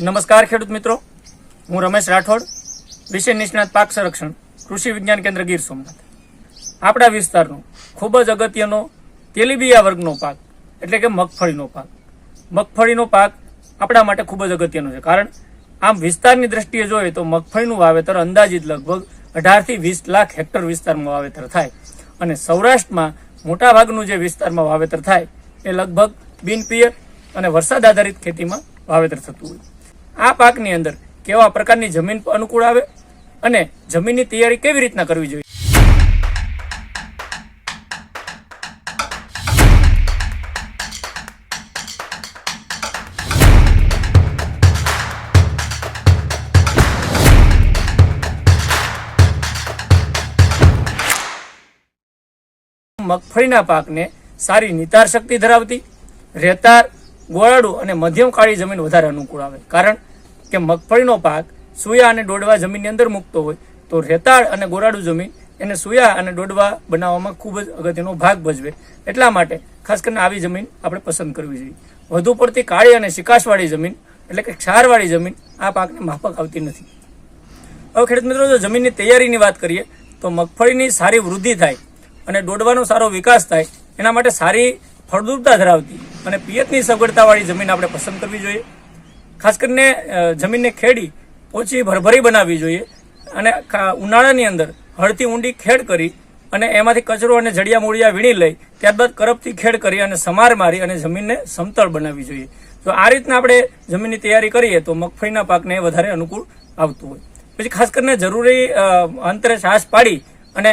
નમસ્કાર ખેડૂત મિત્રો. હું રમેશ રાઠોડ, વિષય નિષ્ણાત પાક સંરક્ષણ, કૃષિ વિજ્ઞાન કેન્દ્ર ગીર સોમનાથ. આપણા વિસ્તારનો ખૂબ જ અગત્યનો તેલીબિયા વર્ગનો પાક, એટલે કે મગફળીનો પાક. મગફળીનો પાક આપણા માટે ખૂબ જ અગત્યનો છે. કારણ આમ વિસ્તારની દ્રષ્ટિએ જોઈએ તો મગફળીનું વાવેતર અંદાજિત લગભગ અઢારથી વીસ લાખ હેક્ટર વિસ્તારમાં વાવેતર થાય. અને સૌરાષ્ટ્રમાં મોટાભાગનું જે વિસ્તારમાં વાવેતર થાય એ લગભગ બિનપિયત અને વરસાદ આધારિત ખેતીમાં વાવેતર થતું હોય. આ પાકની અંદર કેવા પ્રકારની જમીન અનુકૂળ આવે અને જમીનની તૈયારી કેવી રીતના કરવી જોઈએ? મગફળીના પાકને સારી નિતાર શક્તિ ધરાવતી, રેતાળ, ગોળાડું અને મધ્યમ કાળી જમીન વધારે અનુકૂળ આવે. કારણ કે મગફળીનો પાક સુયા અને ડોડવા જમીનની અંદર મૂકતો હોય, તો રેતાળ અને ગોરાડું જમીન એને સુયા અને ડોડવા બનાવવામાં ખૂબ જ અગત્યનો ભાગ ભજવે. એટલા માટે ખાસ કરીને આવી જમીન આપણે પસંદ કરવી જોઈએ. વધુ પડતી કાળી અને શિકાસવાળી જમીન, એટલે કે ક્ષારવાળી જમીન, આ પાકને માફક આવતી નથી. હવે ખેડૂત મિત્રો, જો જમીનની તૈયારીની વાત કરીએ, તો મગફળીની સારી વૃદ્ધિ થાય અને ડોડવાનો સારો વિકાસ થાય, એના માટે સારી ફળદ્રુપતા ધરાવતી અને પિયતની સગવડતાવાળી જમીન આપણે પસંદ કરવી જોઈએ. ખાસ કરીને જમીનને ખેડી ઓછી ભરભરી બનાવવી જોઈએ અને ઉનાળાની અંદર હળથી ઊંડી ખેડ કરી અને એમાંથી કચરો અને જડિયા મૂળિયા વીણી લઈ, ત્યારબાદ કરપથી ખેડ કરી અને સમાર મારી અને જમીનને સમતળ બનાવવી જોઈએ. તો આ રીતના આપણે જમીનની તૈયારી કરીએ તો મગફળીના પાકને વધારે અનુકૂળ આવતું હોય. પછી ખાસ કરીને જરૂરી અંતરે છાશ પાડી અને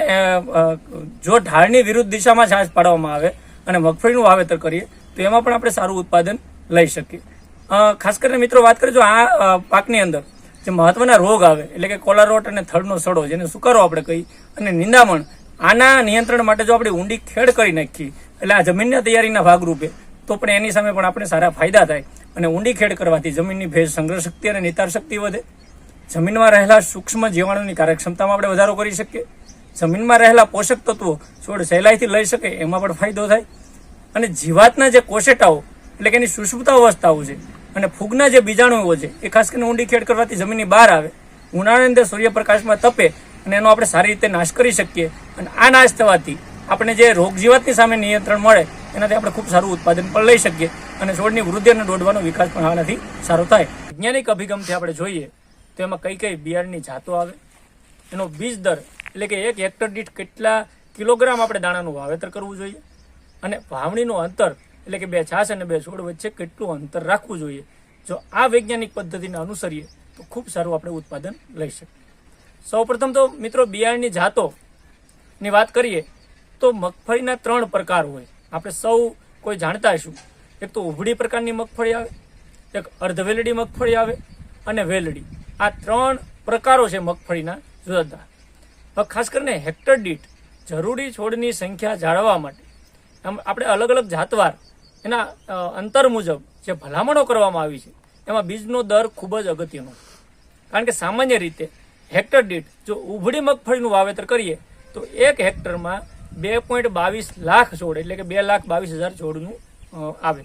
જો ઢાળની વિરુદ્ધ દિશામાં છાશ પાડવામાં આવે અને મગફળીનું વાવેતર કરીએ, તો એમાં પણ આપણે સારું ઉત્પાદન લઈ શકીએ. ખાસ કરીને મિત્રો વાત કરીએ જો આ પાકની અંદર જે મહત્વના રોગ આવે, એટલે કે કોલારોટ અને થડનો સડો, જેને સુકારો આપણે કહી અને નિંદામણ, આના નિયંત્રણ માટે જો આપણે ઊંડી ખેડ કરી નાખીએ, એટલે આ જમીનના તૈયારીના ભાગરૂપે, તો પણ એની સામે પણ આપણે સારા ફાયદા થાય, અને ઊંડી ખેડ કરવાથી જમીનની ભેજ સંગ્રહ શક્તિ અને નિતાર શક્તિ વધે. જમીનમાં રહેલા સૂક્ષ્મ જીવાણુની કાર્યક્ષમતામાં આપણે વધારો કરી શકીએ. જમીનમાં રહેલા પોષક તત્વો છોડ સહેલાઈથી લઈ શકે, એમાં પણ ફાયદો થાય. અને જીવાતના જે કોશેટાઓ, એટલે કે એની સુષુપ્ત અવસ્થાઓ છે અને ફૂગના જે બીજાણુઓ છે, એ ખાસ કરીને ઊંડી ખેડ કરવાથી જમીનની બહાર આવે, ઉનાળાની અંદર સૂર્યપ્રકાશમાં તપે અને એનો આપણે સારી રીતે નાશ કરી શકીએ. અને આ નાશ થવાથી આપણે જે રોગ જીવાતની સામે નિયંત્રણ મળે, એનાથી આપણે ખૂબ સારું ઉત્પાદન પણ લઈ શકીએ અને છોડની વૃદ્ધિ અને દોડવાનો વિકાસ પણ આનાથી સારો થાય. વૈજ્ઞાનિક અભિગમથી આપણે જોઈએ, તો એમાં કઈ કઈ બિયારણની જાતો આવે, એનો બીજ દર એટલે કે એક હેક્ટર દીઠ કેટલા કિલોગ્રામ આપણે દાણાનું વાવેતર કરવું જોઈએ, અને વાવણીનું અંતર એટલે કે બે છાસ અને બે છોડ વચ્ચે કેટલું અંતર રાખવું જોઈએ? જો આ વૈજ્ઞાનિક પદ્ધતિને અનુસરીએ, તો ખૂબ સારું આપણે ઉત્પાદન લઈ શકીએ. સૌપ્રથમ તો મિત્રો, બિયારણની જાતોની વાત કરીએ, તો મગફળીના ત્રણ પ્રકાર હોય. આપણે સૌ કોઈ જાણતા હશું. એક તો ઉભડી પ્રકારની મગફળી આવે, એક અર્ધવેલડી મગફળી આવે અને વેલડી. આ ત્રણ પ્રકારો છે મગફળીના જુદા જુદા ખાસ કરીને હેક્ટર દીઠ જરૂરી છોડની સંખ્યા જાળવવા માટે. આપણે અલગ અલગ જાતવાર એના અંતર મુજબ જે ભલામણો કરવામાં આવી છે, એમાં બીજનો દર ખૂબ જ અગત્યનો કારણ કે સામાન્ય રીતે હેક્ટર દીઠ જો ઉભડી મગફળીનું વાવેતર કરીએ, તો એક હેક્ટરમાં બે પોઈન્ટ બાવીસ લાખ છોડ, એટલે કે બે લાખ બાવીસ હજાર છોડનું આવે.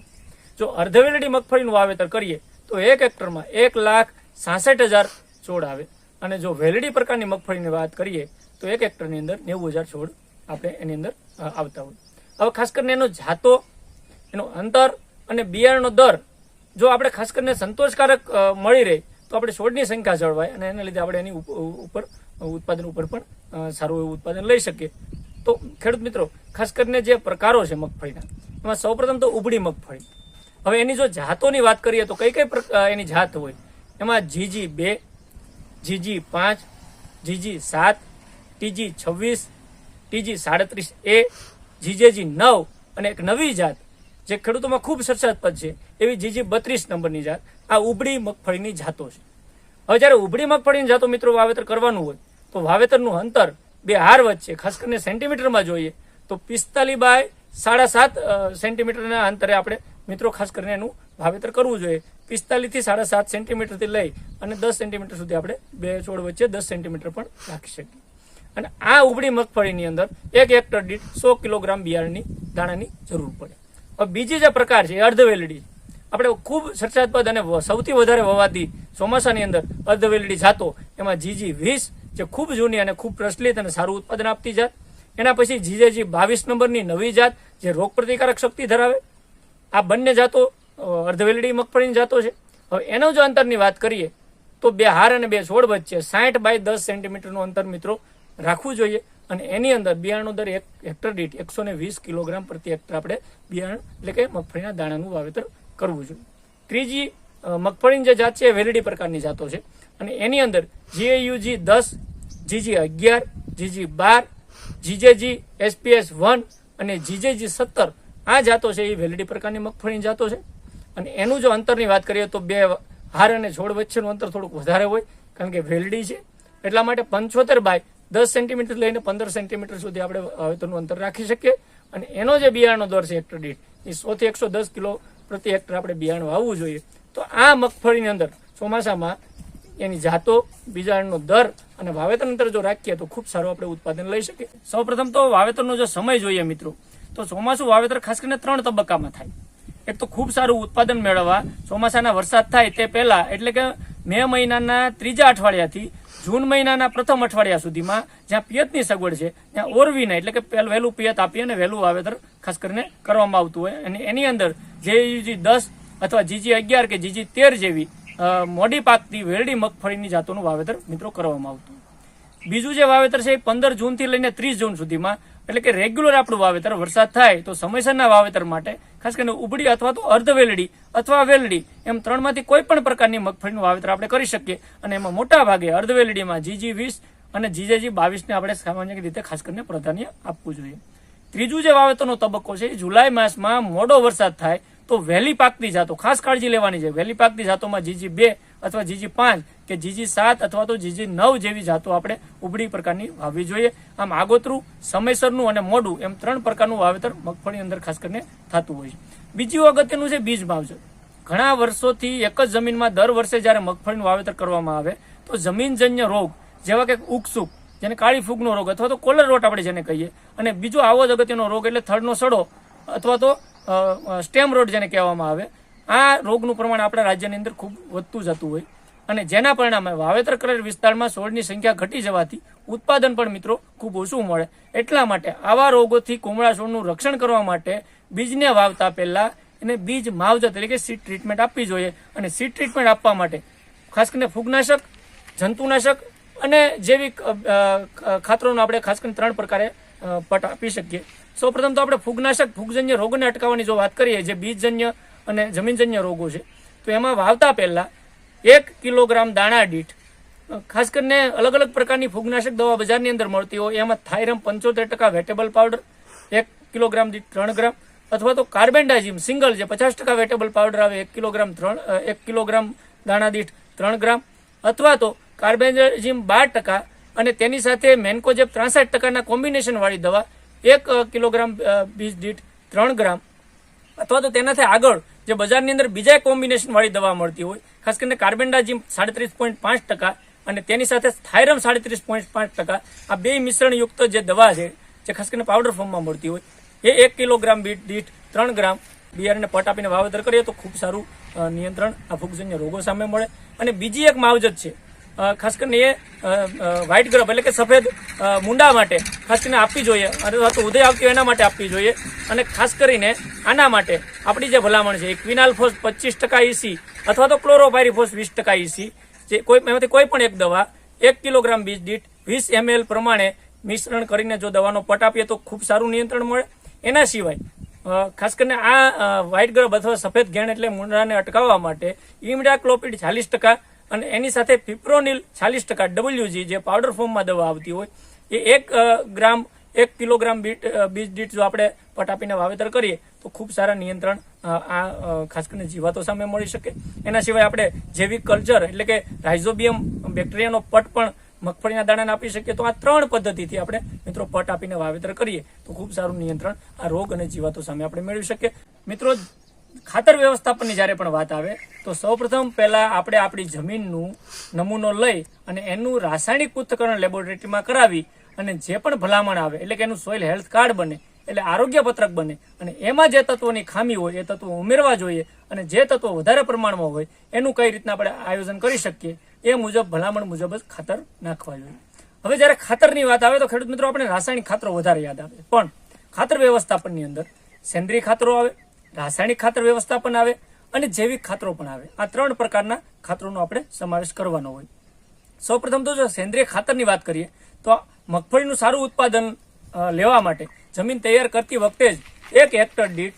જો અર્ધવેલડી મગફળીનું વાવેતર કરીએ, તો એક હેક્ટરમાં એક લાખ સાસઠ હજાર છોડ આવે. અને જો વેલડી પ્રકારની મગફળીની વાત કરીએ, તો એક હેક્ટરની અંદર નેવું હજાર છોડ આપણે એની અંદર આવતા હોય. હવે ખાસ કરીને એનો જાતો એનું અંતર અને બિયારણનો દર, જો આપણે ખાસ કરીને સંતોષકારક મળી રહે, તો આપણે છોડની સંખ્યા જળવાય અને એના લીધે આપણે એની ઉપ- ઉપર ઉત્પાદન ઉપર પણ સારું એવું ઉત્પાદન લઈ શકીએ. તો ખેડૂત મિત્રો, ખાસ કરીને જે પ્રકારો છે મગફળીના, એમાં સૌપ્રથમ તો ઉબડી મગફળી. હવે એની જો જાતોની વાત કરીએ તો કઈ કઈ એની જાત હોય? એમાં જીજી બે, જીજી પાંચ, જીજી સાત, ટીજી છવ્વીસ, ટીજી સાડત્રીસ એ, જીજેજી નવ અને એક નવી જાત. જે ખેડૂતોમાં ખૂબ ચર્ચાસ્પદ છે, એવી જીજી બત્રીસ નંબરની જાત. આ ઉબડી મગફળીની જાતો છે. હવે જ્યારે ઉબડી મગફળીની જાતો મિત્રો વાવેતર કરવાનું હોય, તો વાવેતરનું અંતર બે હાર વચ્ચે ખાસ કરીને સેન્ટીમીટરમાં જોઈએ, તો પિસ્તાલીસ બાય સાડા સાત સેન્ટીમીટરના અંતરે આપણે મિત્રો ખાસ કરીને એનું વાવેતર કરવું જોઈએ. પિસ્તાલીસથી સાડા સાત સેન્ટીમીટરથી લઈ અને દસ સેન્ટીમીટર સુધી આપણે બે છોડ વચ્ચે દસ સેન્ટીમીટર પણ રાખી શકીએ. અને આ ઉબડી મગફળીની અંદર એક હેક્ટર દીઠ સો કિલોગ્રામ બિયારણની દાણાની જરૂર પડે. બીજી જે પ્રકાર છે અર્ધવેલડી આપણે ખૂબ ચર્ચાસ્પદ અને સૌથી વધારે વવાતી ચોમાસાની અંદર અર્ધવેલડી જાતો, એમાં જીજી વીસ, જે ખૂબ જૂની અને ખૂબ પ્રચલિત અને સારું ઉત્પાદન આપતી જાત. એના પછી જીજેજી બાવીસ નંબરની નવી જાત, જે રોગ પ્રતિકારક શક્તિ ધરાવે. આ બંને જાતો અર્ધવેલડી મગફળીની જાતો છે. હવે એનો જો અંતરની વાત કરીએ, તો બે હાર અને બે છોડ વચ્ચે સાઠ બાય દસ સેન્ટીમીટરનું અંતર મિત્રો રાખવું જોઈએ. અને એની અંદર બિયારણનો દર એક હેક્ટર દીઠ એકસો ને વીસ કિલોગ્રામ પ્રતિ હેક્ટર આપણે બિયારણ એટલે કે મગફળીના દાણાનું વાવેતર કરવું જોઈએ. ત્રીજી મગફળીની જે જાત છે એ વેલડી પ્રકારની જાતો છે. અને એની અંદર જીએયુજી દસ જીજી અગિયાર જીજી બાર જીજેજી એસપીએસ વન અને જીજેજી સત્તર આ જાતો છે એ વેલડી પ્રકારની મગફળીની જાતો છે. અને એનું જો અંતરની વાત કરીએ તો બે હાર અને છોડ વચ્ચેનું અંતર થોડુંક વધારે હોય કારણ કે વેલડી છે. એટલા માટે પંચોતેર બાય દસ સેન્ટીમીટર લઈને પંદર સેન્ટીમીટર સુધી આપણે વાવેતરનું અંતર રાખી શકીએ. અને એનો જે બિયારણનો દર છે હેક્ટર દીઠ, એ સોથી એકસો દસ કિલો પ્રતિ હેક્ટર આપણે બિયારણ વાવવું જોઈએ. તો આ મગફળીની અંદર ચોમાસામાં એની જાતો, બીજાણનો દર અને વાવેતર અંતર જો રાખીએ તો ખૂબ સારું આપણે ઉત્પાદન લઈ શકીએ. સૌપ્રથમ તો વાવેતરનો જો સમય જોઈએ મિત્રો, તો ચોમાસું વાવેતર ખાસ કરીને ત્રણ તબક્કામાં થાય. એક તો ખૂબ સારું ઉત્પાદન મેળવવા, ચોમાસાના વરસાદ થાય તે પહેલા, એટલે કે મે મહિનાના ત્રીજા અઠવાડિયાથી જૂન મહિનાના પ્રથમ અઠવાડિયા સુધીમાં જ્યાં પિયતની સગવડ છે, ત્યાં ઓરવીને એટલે કે વહેલું પિયત આપી અને વહેલું વાવેતર ખાસ કરીને કરવામાં આવતું હોય. અને એની અંદર જે દસ અથવા જીજી અગિયાર કે જીજી તેર જેવી મોડી પાકતી વેરડી મગફળીની જાતોનું વાવેતર મિત્રો કરવામાં આવતું. બીજું જે વાવેતર છે એ પંદર જૂનથી લઈને ત્રીસ જૂન સુધીમાં એટલે કે રેગ્યુલર આપણું વાવેતર વરસાદ થાય તો સમયસરના વાવેતર માટે, ખાસ કરીને ઉબડી અથવા તો અર્ધ વેલડી અથવા વેલડી, એમ ત્રણમાંથી કોઈ પણ પ્રકારની મગફળીનું વાવેતર આપણે કરી શકીએ. અને એમાં મોટા ભાગે અર્ધ વેલડીમાં જીજી વીસ અને જીજેજી બાવીસને આપણે સામાન્ય રીતે ખાસ કરીને પ્રાધાન્ય આપવું જોઈએ. ત્રીજું જે વાવેતરનો તબક્કો છે જુલાઈ માસમાં મોડો વરસાદ થાય તો વહેલી પાકતી જાતો, ખાસ કાળજી લેવાની છે, વહેલી પાકતી જાતોમાં જીજી બે અથવા જીજી પાંચ કે જીજી સાત અથવા તો જીજી નવ જેવી જાતો આપણે ઉબડી પ્રકારની વાવવી જોઈએ. આમ આગોતરું, સમયસરનું અને મોડું એમ ત્રણ પ્રકારનું વાવેતર મગફળી અંદર ખાસ કરીને થતું હોય છે. બીજું અગત્યનું છે બીજ માવજત ઘણા વર્ષોથી એક જ જમીનમાં દર વર્ષે જ્યારે મગફળીનું વાવેતર કરવામાં આવે, તો જમીનજન્ય રોગ, જેવા કે ઉકસુક જેને કાળી ફૂગનો રોગ અથવા તો કોલર રોટ આપણે જેને કહીએ, અને બીજો આવો જ અગત્યનો રોગ એટલે થડનો સડો અથવા તો સ્ટેમ રોડ જેને કહેવામાં આવે આ રોગનું પ્રમાણ આપણા રાજ્યની અંદર ખૂબ વધતું જતું હોય. અને જેના પરિણામે વાવેતર કરેલ વિસ્તારમાં છોડની સંખ્યા ઘટી જવાથી ઉત્પાદન પણ મિત્રો ખૂબ ઓછું મળે. એટલા માટે આવા રોગોથી કુમળા છોડનું રક્ષણ કરવા માટે બીજને વાવતા પહેલા એને બીજ માવજત એટલે કે સીડ ટ્રીટમેન્ટ આપવી જોઈએ. અને સીડ ટ્રીટમેન્ટ આપવા માટે ખાસ કરીને ફૂગનાશક જંતુનાશક અને અ, ખાતરોનો આપણે ખાસ કરીને ત્રણ પ્રકારે પટ આપી શકીએ. સૌપ્રથમ તો આપણે ફૂગનાશક ફૂગજન્ય રોગોને અટકાવવાની જો વાત કરીએ જે બીજજન્ય અને જમીનજન્ય રોગો છે. તો એમાં વાવતા પહેલા એક કિલોગ્રામ દાણા દીઠ, ખાસ કરીને અલગ અલગ પ્રકારની ફૂગનાશક દવા બજારની અંદર મળતી હોય, એમાં થાઇરમ પંચોતેર ટકા વેટેબલ પાવડર, એક કિલોગ્રામ દીઠ ત્રણ ગ્રામ, અથવા તો કાર્બેન્ડાઝિમ સિંગલ જે પચાસ ટકા વેટેબલ પાવડર આવે, એક કિલોગ્રામ ત્રણ, એક કિલોગ્રામ દાણા દીઠ ત્રણ ગ્રામ, અથવા તો કાર્બેન્ડાઝિમ બાર ટકા અને તેની સાથે મેન્કોજેબ ત્રાસઠ ટકાના કોમ્બિનેશનવાળી દવા, એક કિલોગ્રામ બીજ દીઠ ત્રણ ગ્રામ, અથવા તો તેનાથી આગળ જે બજારની અંદર બીજા કોમ્બિનેશન વાળી દવા મળતી હોય, ખાસ કરીને કાર્બેન્ડાજીમ સાડત્રીસ પોઈન્ટ પાંચ ટકા અને તેની સાથે થાયરમ સાડત્રીસ પોઈન્ટ પાંચ ટકા, આ બે મિશ્રણયુક્ત જે દવા છે, જે ખાસ કરીને પાવડર ફોર્મમાં મળતી હોય, એ એક કિલોગ્રામ બીટ દીઠ ત્રણ ગ્રામ બિયારણને પટ આપીને વાવેતર કરીએ તો ખૂબ સારું નિયંત્રણ આ ફૂગજન્ય રોગો સામે મળે. અને બીજી એક માવજત છે ખાસ કરીને એ વ્હાઇટ ગ્રબ એટલે કે સફેદ મુંડા માટે ખાસ કરીને આપવી જોઈએ. અથવા તો ઉદય આવતી એના માટે આપવી જોઈએ. અને ખાસ કરીને આના માટે આપણી જે ભલામણ છે એ ક્વિનાલ્ફોસ પચીસ ટકા ઈસી અથવા તો ક્લોરોપાયરીફોસ વીસ ટકા ઈસી જે કોઈ, એમાંથી કોઈ પણ એક દવા, એક કિલોગ્રામ બીજ દીઠ વીસ એમએલ પ્રમાણે મિશ્રણ કરીને જો દવાનો પટ આપીએ તો ખૂબ સારું નિયંત્રણ મળે. એના સિવાય ખાસ કરીને આ વ્હાઇટ ગ્રબ અથવા સફેદ ઘેણ એટલે મૂંડાને અટકાવવા માટે ઇમડા ક્લોપિડ ચાલીસ ટકા અને એની સાથે પીપ્રોનિલ ચાલીસ ટકા ડબલ્યુજી જે પાવડર ફોર્મમાં દવા આવતી હોય, એ એક ગ્રામ, એક કિલોગ્રામ બીટ બીજ દીઠ જો આપણે પટ આપીને વાવેતર કરીએ, તો ખૂબ સારા નિયંત્રણ આ ખાસ કરીને જીવાતો સામે મળી શકે. એના સિવાય આપણે જૈવિક કલ્ચર એટલે કે રાઇઝોબિયમ બેક્ટેરિયાનો પટ પણ મગફળીના દાણાને આપી શકીએ. તો આ ત્રણ પદ્ધતિથી આપણે મિત્રો પટ આપીને વાવેતર કરીએ, તો ખૂબ સારું નિયંત્રણ આ રોગ અને જીવાતો સામે આપણે મેળવી શકીએ. મિત્રો ખાતર વ્યવસ્થાપનની જ્યારે પણ વાત આવે, તો સૌપ્રથમ પહેલા આપણે આપણી જમીનનું નમૂનો લઈ અને એનું રાસાયણિક પૃથ્થકરણ લેબોરેટરીમાં કરાવી અને જે પણ ભલામણ આવે, એટલે કે એનું સોઇલ હેલ્થ કાર્ડ બને, એટલે આરોગ્ય પત્રક બને, અને એમાં જે તત્વોની ખામી હોય, એ તત્વો ઉમેરવા જોઈએ, અને જે તત્વો વધારે પ્રમાણમાં હોય, એનું કઈ રીતના આપણે આયોજન કરી શકીએ, એ મુજબ, ભલામણ મુજબ જ ખાતર નાખવા જોઈએ. હવે જ્યારે ખાતરની વાત આવે, તો ખેડૂત મિત્રો, આપણે રાસાયણિક ખાતરો વધારે યાદ આવે. પણ ખાતર વ્યવસ્થાપનની અંદર સેન્દ્રિય ખાતરો આવે રાસાયણિક ખાતર વ્યવસ્થા પણ આવે અને જૈવિક ખાતરો પણ આવે. આ ત્રણ પ્રકારના ખાતરોનો આપણે સમાવેશ કરવાનો હોય. સૌપ્રથમ તો જો સેન્દ્રિય ખાતરની વાત કરીએ, તો મગફળીનું સારું ઉત્પાદન લેવા માટે જમીન તૈયાર કરતી વખતે જ એક હેક્ટર દીઠ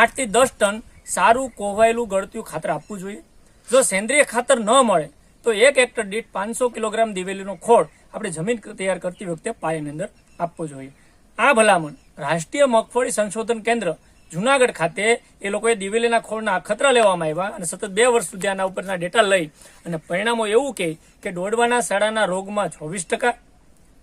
આઠથી દસ ટન સારું કોવાયેલું ગળત્યું ખાતર આપવું જોઈએ. જો સેન્દ્રિય ખાતર ન મળે, તો એક હેક્ટર દીઠ પાંચસો કિલોગ્રામ દિવેલીનો ખોળ આપણે જમીન તૈયાર કરતી વખતે પાયાની અંદર આપવો જોઈએ. આ ભલામણ રાષ્ટ્રીય મગફળી સંશોધન કેન્દ્ર જુનાગઢ ખાતે એ લોકોએ દિવેલીના ખોળના અખતરા લેવામાં આવ્યા અને સતત બે વર્ષ સુધી આના ઉપરના ડેટા લઈ અને પરિણામો એવું કહે કે દોડવાના શાળાના રોગમાં ચોવીસ ટકા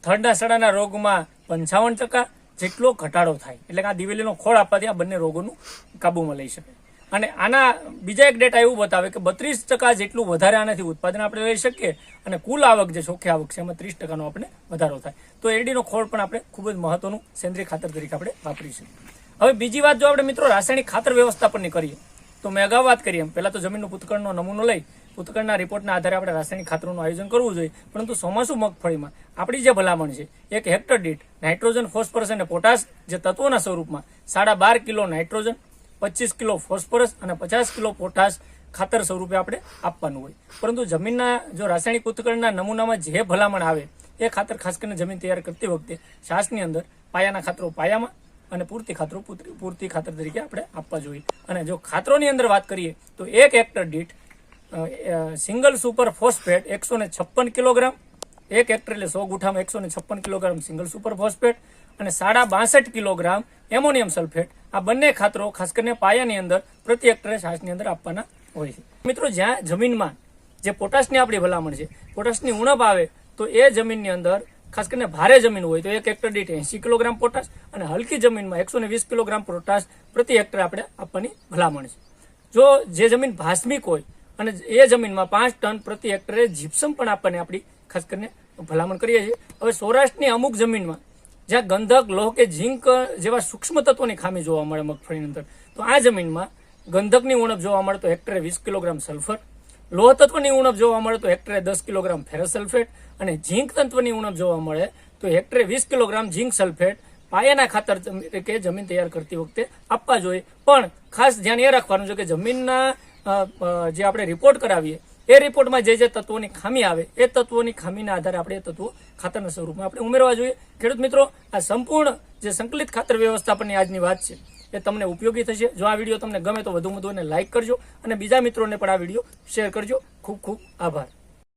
થર્ડના શાળાના રોગમાં પંચાવન ટકા જેટલો ઘટાડો થાય. એટલે કે આ દિવેલીનો ખોળ આપવાથી આ બંને રોગોનું કાબૂમાં લઈ શકે. અને આના બીજા એક ડેટા એવું બતાવે કે બત્રીસ ટકા જેટલું વધારે આનાથી ઉત્પાદન આપણે લઈ શકીએ અને કુલ આવક જે ચોખ્ખી આવક છે એમાં ત્રીસ ટકાનો આપણે વધારો થાય. તો એરડીનો ખોળ પણ આપણે ખૂબ જ મહત્વનું સેન્દ્રિય ખાતર તરીકે આપણે વાપરી શકીએ. હવે બીજી વાત જો આપણે મિત્રો રાસાયણિક ખાતર વ્યવસ્થાપનની કરીએ, તો મેં અગાઉ વાત કરી એમ પહેલા તો જમીનનું પૂતકળનો નમૂનો લઈ પૂતકળના રિપોર્ટના આધારે આપણે રાસાયણિક ખાતરોનું આયોજન કરવું જોઈએ. પરંતુ ચોમાસું મગફળીમાં આપણી જે ભલામણ છે, એક હેક્ટર દીઠ નાઇટ્રોજન, ફોસ્ફરસ અને પોટાશ જે તત્વોના સ્વરૂપમાં સાડા બાર કિલો નાઇટ્રોજન, પચીસ કિલો ફોસ્ફરસ અને પચાસ કિલો પોટાશ ખાતર સ્વરૂપે આપણે આપવાનું હોય. પરંતુ જમીનના જો રાસાયણિક ઉત્કળના નમૂનામાં જે ભલામણ આવે, એ ખાતર ખાસ કરીને જમીન તૈયાર કરતી વખતે છાસની અંદર પાયાના ખાતરો પાયામાં અને પૂરતી ખાતરો પૂરતી- ખાતર તરીકે આપણે આપવા જોઈએ. અને જો ખાતરોની અંદર વાત કરીએ, તો એક હેક્ટર દીઠ સિંગલ સુપર ફોસ્ફેટ એકસો છપ્પન કિલોગ્રામ, એક હેક્ટર એટલે સો ગુઠામાં એકસો છપ્પન કિલોગ્રામ સિંગલ સુપર ફોસ્ફેટ અને સાડા બાસઠ કિલોગ્રામ એમોનિયમ સલ્ફેટ. આ બંને ખાતરો ખાસ કરીને પાયાની અંદર પ્રતિ હેક્ટરે છાસની અંદર આપવાના હોય છે. મિત્રો, જ્યાં જમીનમાં જે પોટાશની આપણી ભલામણ છે, પોટાશની ઉણપ આવે, તો એ જમીનની અંદર ખાસ કરીને ભારે જમીન હોય તો એક હેક્ટર દીઠ એંસી કિલોગ્રામ પોટાશ અને હલકી જમીનમાં એકસો વીસ કિલોગ્રામ પોટાશ પ્રતિ હેક્ટર આપણે આપવાની ભલામણ છે. જો જે જમીન ભાસ્મિક હોય અને એ જમીનમાં પાંચ ટન પ્રતિ હેક્ટરે જીપ્સમ પણ આપણને આપણી ખાસ કરીને ભલામણ કરીએ છીએ. હવે સૌરાષ્ટ્રની અમુક જમીનમાં જ્યાં ગંધક, લોહ કે ઝીંક જેવા સૂક્ષ્મ તત્વોની ખામી જોવા મળે મગફળીની અંદર, તો આ જમીનમાં ગંધકની ઉણપ જોવા મળે તો હેક્ટરે વીસ કિલોગ્રામ સલ્ફર લોહ તત્વની ઉણપ જોવા મળે તો હેક્ટરે દસ કિલોગ્રામ ફેરસ સલ્ફેટ અને ઝીંક તત્વની ઉણપ જોવા મળે તો હેક્ટરે વીસ કિલોગ્રામ ઝીંક સલ્ફેટ પાયાના ખાતર તરીકે જમીન તૈયાર કરતી વખતે આપવા જોઈએ. પણ ખાસ ધ્યાન એ રાખવાનું છે કે જમીનના જે આપણે રિપોર્ટ કરાવીએ, એ રિપોર્ટમાં જે જે તત્વોની ખામી આવે, એ તત્વોની ખામીના આધારે આપણે એ તત્વો ખાતરના સ્વરૂપમાં આપણે ઉમેરવા જોઈએ. ખેડૂત મિત્રો, આ સંપૂર્ણ જે સંકલિત ખાતર વ્યવસ્થાપનની આજની વાત છે એ તમને ઉપયોગી થશે. જો આ વીડિયો તમને ગમે તો વધુ વધુ એને લાઇક કરજો અને બીજા મિત્રોને પણ આ વીડિયો શેર કરજો. ખૂબ ખૂબ આભાર.